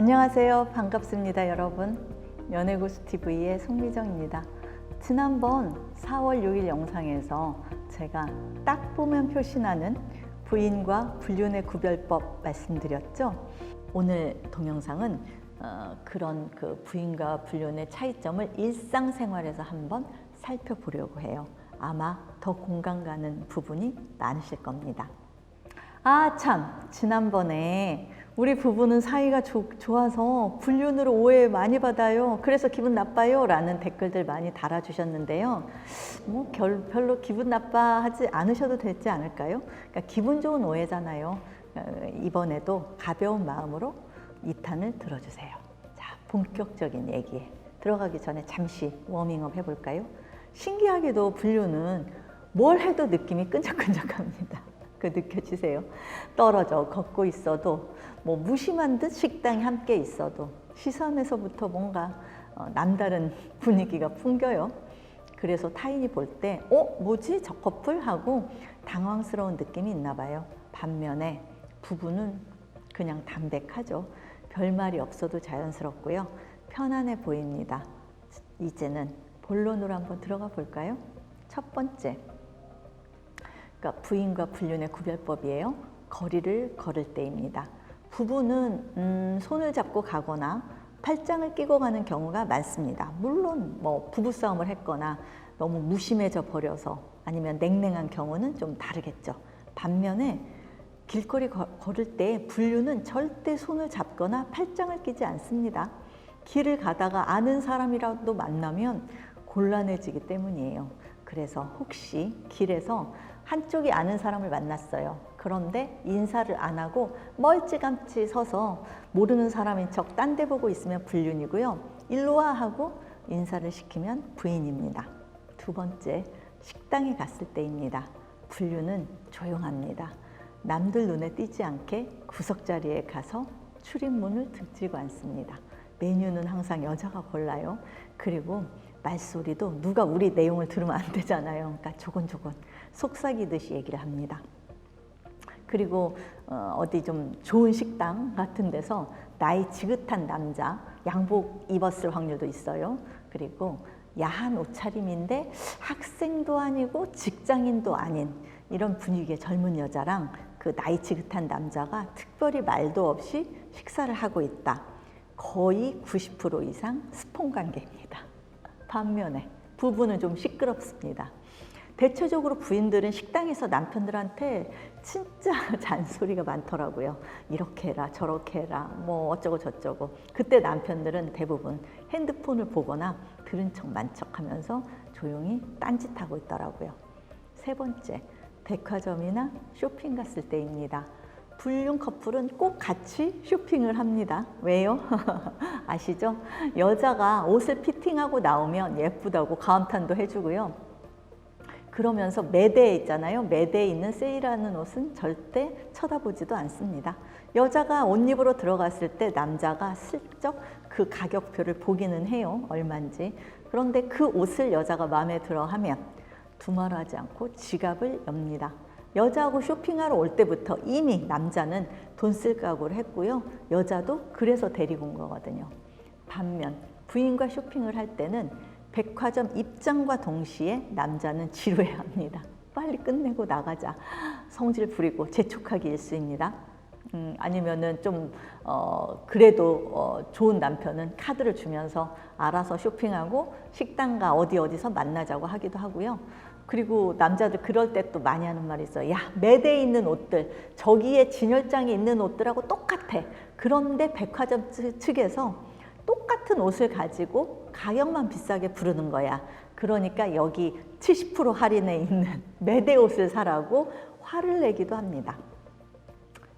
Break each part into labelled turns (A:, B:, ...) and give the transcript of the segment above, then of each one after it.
A: 안녕하세요. 반갑습니다, 여러분. 연애고수 TV의 송미정입니다. 지난번 4월 6일 영상에서 제가 딱 보면 표시나는 부인과 불륜의 구별법 말씀드렸죠. 오늘 동영상은 어, 그런 그 부인과 불륜의 차이점을 일상생활에서 한번 살펴보려고 해요. 아마 더 공감 가는 부분이 많으실 겁니다. 아, 참. 지난번에 우리 부부는 사이가 조- 좋아서 불륜으로 오해 많이 받아요. 그래서 기분 나빠요. 라는 댓글들 많이 달아주셨는데요. 뭐, 결- 별로 기분 나빠하지 않으셔도 되지 않을까요? 그러니까 기분 좋은 오해잖아요. 어, 이번에도 가벼운 마음으로 2탄을 들어주세요. 자, 본격적인 얘기에 들어가기 전에 잠시 워밍업 해볼까요? 신기하게도 불륜은 뭘 해도 느낌이 끈적끈적합니다. 그 느껴지세요? 떨어져 걷고 있어도 뭐 무심한 듯 식당에 함께 있어도 시선에서부터 뭔가 어, 남다른 분위기가 풍겨요. 그래서 타인이 볼 때, 어, 뭐지? 저 커플? 하고 당황스러운 느낌이 있나 봐요. 반면에 부부는 그냥 담백하죠. 별말이 없어도 자연스럽고요. 편안해 보입니다. 이제는 본론으로 한번 들어가 볼까요? 첫 번째, 그러니까 부인과 불륜의 구별법이에요. 거리를 걸을 때입니다. 부부는 음, 손을 잡고 가거나 팔짱을 끼고 가는 경우가 많습니다. 물론 뭐 부부 싸움을 했거나 너무 무심해져 버려서 아니면 냉랭한 경우는 좀 다르겠죠. 반면에 길거리 거- 걸을 때 불륜은 절대 손을 잡거나 팔짱을 끼지 않습니다. 길을 가다가 아는 사람이라도 만나면 곤란해지기 때문이에요. 그래서 혹시 길에서 한쪽이 아는 사람을 만났어요. 그런데 인사를 안 하고 멀찌감치 서서 모르는 사람인 척 딴 데 보고 있으면 불륜이고요. 일로 와 하고 인사를 시키면 부인입니다. 두 번째, 식당에 갔을 때입니다. 불륜은 조용합니다. 남들 눈에 띄지 않게 구석자리에 가서 출입문을 등지고 앉습니다. 메뉴는 항상 여자가 골라요. 그리고 말소리도 누가 우리 내용을 들으면 안 되잖아요. 그러니까 조곤조곤 속삭이듯이 얘기를 합니다. 그리고 어, 어디 좀 좋은 식당 같은 데서 나이 지긋한 남자 양복 입었을 확률도 있어요. 그리고 야한 옷차림인데 학생도 아니고 직장인도 아닌 이런 분위기의 젊은 여자랑 그 나이 지긋한 남자가 특별히 말도 없이 식사를 하고 있다. 거의 90% 이상 스폰 관계입니다. 반면에 부부는 좀 시끄럽습니다. 대체적으로 부인들은 식당에서 남편들한테 진짜 잔소리가 많더라고요. 이렇게 해라, 저렇게 해라, 뭐 어쩌고 저쩌고. 그때 남편들은 대부분 핸드폰을 보거나 들은 척 만척 하면서 조용히 딴짓하고 있더라고요. 세 번째, 백화점이나 쇼핑 갔을 때입니다. 불륜 커플은 꼭 같이 쇼핑을 합니다. 왜요? 아시죠? 여자가 옷을 피팅하고 나오면 예쁘다고 가음탄도 해주고요. 그러면서 매대에 있잖아요. 매대에 있는 세일하는 옷은 절대 쳐다보지도 않습니다. 여자가 옷 입으러 들어갔을 때 남자가 슬쩍 그 가격표를 보기는 해요. 얼마인지. 그런데 그 옷을 여자가 마음에 들어 하면 두말하지 않고 지갑을 엽니다. 여자하고 쇼핑하러 올 때부터 이미 남자는 돈 쓸 각오를 했고요. 여자도 그래서 데리고 온 거거든요. 반면 부인과 쇼핑을 할 때는 백화점 입장과 동시에 남자는 지루해 합니다. 빨리 끝내고 나가자. 성질 부리고 재촉하기 일쑤입니다. 음, 아니면은 좀, 어, 그래도 어, 좋은 남편은 카드를 주면서 알아서 쇼핑하고 식당가 어디 어디서 만나자고 하기도 하고요. 그리고 남자들 그럴 때 또 많이 하는 말이 있어요. 야, 매대에 있는 옷들, 저기에 진열장에 있는 옷들하고 똑같아. 그런데 백화점 측- 측에서 똑같은 옷을 가지고 가격만 비싸게 부르는 거야. 그러니까 여기 70% 할인에 있는 매대 옷을 사라고 화를 내기도 합니다.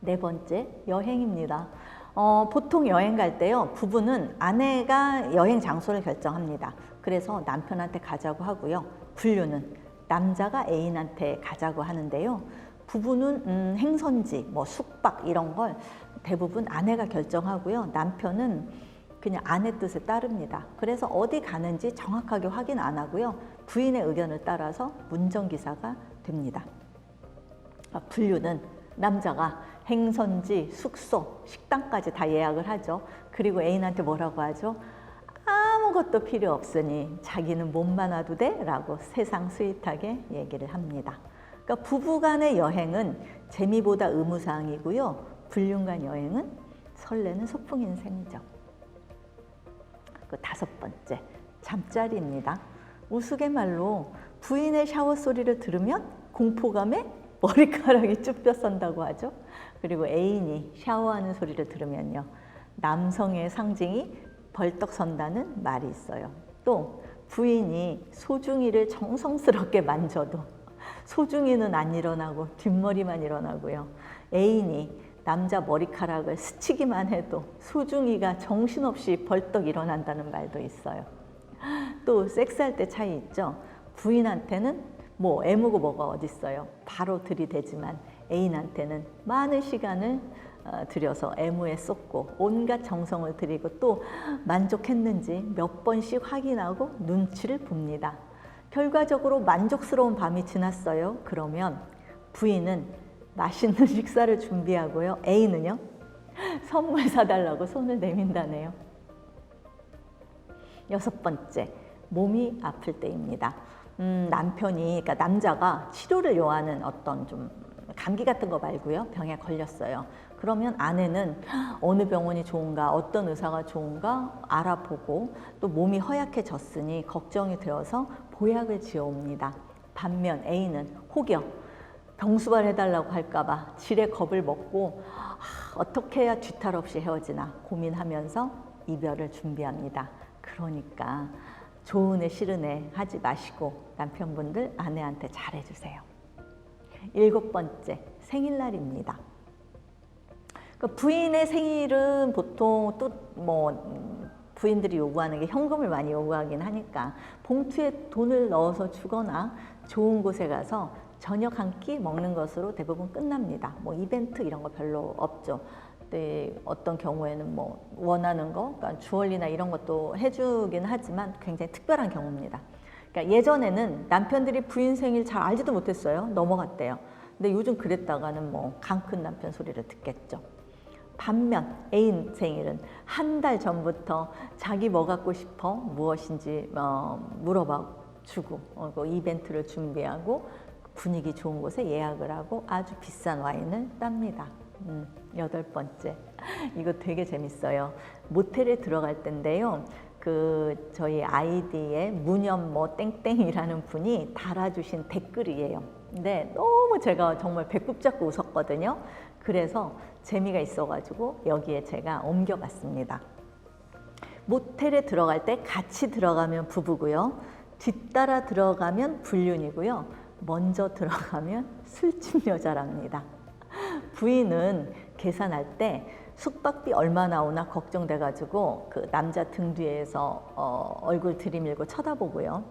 A: 네 번째, 여행입니다. 어, 보통 여행 갈 때요, 부부는 아내가 여행 장소를 결정합니다. 그래서 남편한테 가자고 하고요. 불륜은 남자가 애인한테 가자고 하는데요. 부부는 음, 행선지, 뭐 숙박 이런 걸 대부분 아내가 결정하고요. 남편은 그냥 아내 뜻에 따릅니다. 그래서 어디 가는지 정확하게 확인 안 하고요. 부인의 의견을 따라서 운전기사가 됩니다. 아, 분류는 남자가 행선지, 숙소, 식당까지 다 예약을 하죠. 그리고 애인한테 뭐라고 하죠? 아무것도 필요 없으니 자기는 몸만 와도 돼? 라고 세상 스윗하게 얘기를 합니다. 그러니까 부부간의 여행은 재미보다 의무사항이고요. 불륜간 여행은 설레는 소풍 인생이죠. 그 다섯 번째, 잠자리입니다. 우스갯말로 부인의 샤워 소리를 들으면 공포감에 머리카락이 쭈뼛 선다고 하죠. 그리고 애인이 샤워하는 소리를 들으면요. 남성의 상징이 벌떡 선다는 말이 있어요. 또 부인이 소중이를 정성스럽게 만져도 소중이는 안 일어나고 뒷머리만 일어나고요. 애인이 남자 머리카락을 스치기만 해도 소중이가 정신없이 벌떡 일어난다는 말도 있어요. 또 섹스할 때 차이 있죠. 부인한테는 뭐 애무고 뭐가 어딨어요. 바로 들이대지만 애인한테는 많은 시간을 어, 들여서 애무에 쏟고 온갖 정성을 들이고 또 만족했는지 몇 번씩 확인하고 눈치를 봅니다. 결과적으로 만족스러운 밤이 지났어요. 그러면 부인은 맛있는 식사를 준비하고요. 애인은요? 선물 사달라고 손을 내민다네요. 여섯 번째, 몸이 아플 때입니다. 음, 남편이, 그러니까 남자가 치료를 요하는 어떤 좀 감기 같은 거 말고요. 병에 걸렸어요. 그러면 아내는 어느 병원이 좋은가, 어떤 의사가 좋은가 알아보고 또 몸이 허약해졌으니 걱정이 되어서 보약을 지어옵니다. 반면 A는 혹여 병수발 해달라고 할까봐 질의 겁을 먹고 아, 어떻게 해야 뒤탈 없이 헤어지나 고민하면서 이별을 준비합니다. 그러니까 좋은 애 싫은 애 하지 마시고 남편분들 아내한테 잘해주세요. 일곱 번째 생일날입니다. 그 부인의 생일은 보통 또 뭐 부인들이 요구하는 게 현금을 많이 요구하긴 하니까 봉투에 돈을 넣어서 주거나 좋은 곳에 가서 저녁 한 끼 먹는 것으로 대부분 끝납니다. 뭐 이벤트 이런 거 별로 없죠. 네, 어떤 경우에는 뭐 원하는 거, 그러니까 주얼리나 이런 것도 해주긴 하지만 굉장히 특별한 경우입니다. 그러니까 예전에는 남편들이 부인 생일 잘 알지도 못했어요. 넘어갔대요. 근데 요즘 그랬다가는 뭐 강 큰 남편 소리를 듣겠죠. 반면 애인 생일은 한 달 전부터 자기 뭐 갖고 싶어 무엇인지 어, 물어봐 주고 어, 그 이벤트를 준비하고 분위기 좋은 곳에 예약을 하고 아주 비싼 와인을 땁니다. 음, 여덟 번째 이거 되게 재밌어요. 모텔에 들어갈 때인데요. 그 저희 아이디에 무념 뭐 땡땡이라는 분이 달아주신 댓글이에요. 근데 너무 제가 정말 배꼽 잡고 웃었거든요. 그래서 재미가 있어가지고 여기에 제가 옮겨봤습니다. 모텔에 들어갈 때 같이 들어가면 부부고요. 뒤따라 들어가면 불륜이고요. 먼저 들어가면 술집 여자랍니다. 부인은 계산할 때 숙박비 얼마 나오나 걱정돼가지고 그 남자 등 뒤에서 어, 얼굴 들이밀고 쳐다보고요.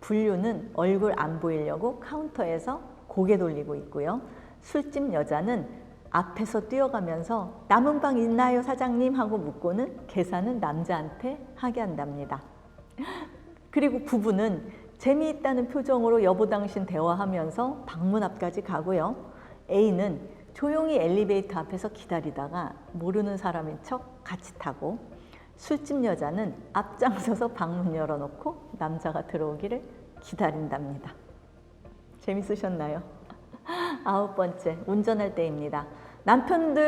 A: 불륜은 얼굴 안 보이려고 카운터에서 고개 돌리고 있고요. 술집 여자는 앞에서 뛰어가면서 남은 방 있나요 사장님 하고 묻고는 계산은 남자한테 하게 한답니다. 그리고 부부는 재미있다는 표정으로 여보 당신 대화하면서 방문 앞까지 가고요. A는 조용히 엘리베이터 앞에서 기다리다가 모르는 사람인 척 같이 타고 술집 여자는 앞장서서 방문 열어놓고 남자가 들어오기를 기다린답니다. 재밌으셨나요? 아홉 번째, 운전할 때입니다. 남편들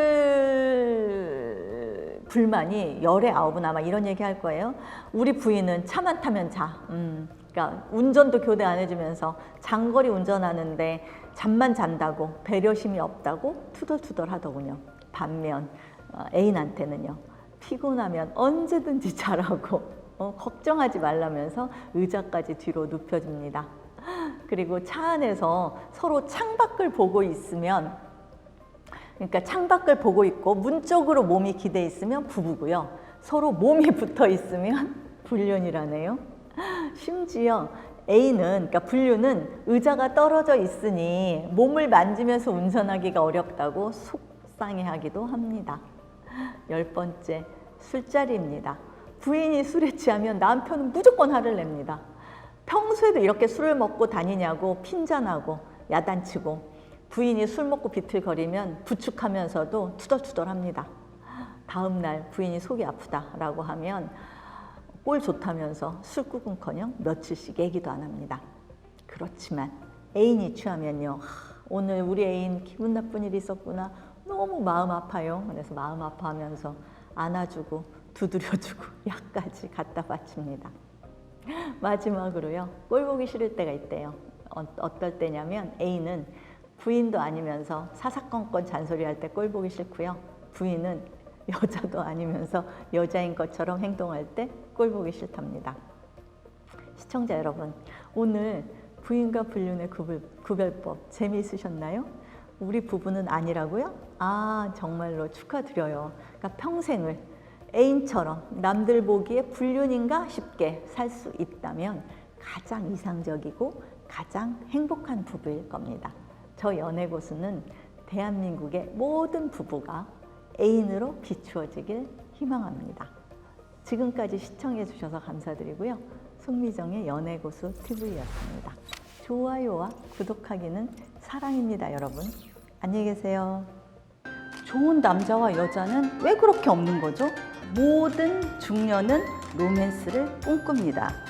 A: 불만이 열의 아홉은 아마 이런 얘기 할 거예요. 우리 부인은 차만 타면 자. 음, 그러니까 운전도 교대 안 해주면서 장거리 운전하는데 잠만 잔다고 배려심이 없다고 투덜투덜 하더군요. 반면 어, 애인한테는요. 피곤하면 언제든지 자라고 어, 걱정하지 말라면서 의자까지 뒤로 눕혀줍니다. 그리고 차 안에서 서로 창밖을 보고 있으면 그러니까 창밖을 보고 있고 문 쪽으로 몸이 기대 있으면 부부고요. 서로 몸이 붙어 있으면 불륜이라네요. 심지어 A는 그러니까 불륜은 의자가 떨어져 있으니 몸을 만지면서 운전하기가 어렵다고 속상해하기도 합니다. 열 번째 술자리입니다. 부인이 술에 취하면 남편은 무조건 화를 냅니다. 평소에도 이렇게 술을 먹고 다니냐고 핀잔하고 야단치고 부인이 술 먹고 비틀거리면 부축하면서도 투덜투덜합니다. 다음 날 부인이 속이 아프다라고 하면 꼴 좋다면서 술국은커녕 며칠씩 얘기도 안 합니다. 그렇지만 애인이 취하면요. 하, 오늘 우리 애인 기분 나쁜 일이 있었구나. 너무 마음 아파요. 그래서 마음 아파하면서 안아주고 두드려주고 약까지 갖다 바칩니다. 마지막으로요. 꼴 보기 싫을 때가 있대요. 어, 어떨 때냐면 A는 부인도 아니면서 사사건건 잔소리할 때 꼴 보기 싫고요. 부인은 여자도 아니면서 여자인 것처럼 행동할 때 꼴 보기 싫답니다. 시청자 여러분, 오늘 부인과 불륜의 구별, 구별법 재미있으셨나요? 우리 부부는 아니라고요? 아, 정말로 축하드려요. 그러니까 평생을 애인처럼 남들 보기에 불륜인가 싶게 살 수 있다면 가장 이상적이고 가장 행복한 부부일 겁니다. 저 연애 고수는 대한민국의 모든 부부가 애인으로 비추어지길 희망합니다. 지금까지 시청해 주셔서 감사드리고요. 송미정의 연애고수 TV였습니다. 좋아요와 구독하기는 사랑입니다, 여러분. 안녕히 계세요. 좋은 남자와 여자는 왜 그렇게 없는 거죠? 모든 중년은 로맨스를 꿈꿉니다.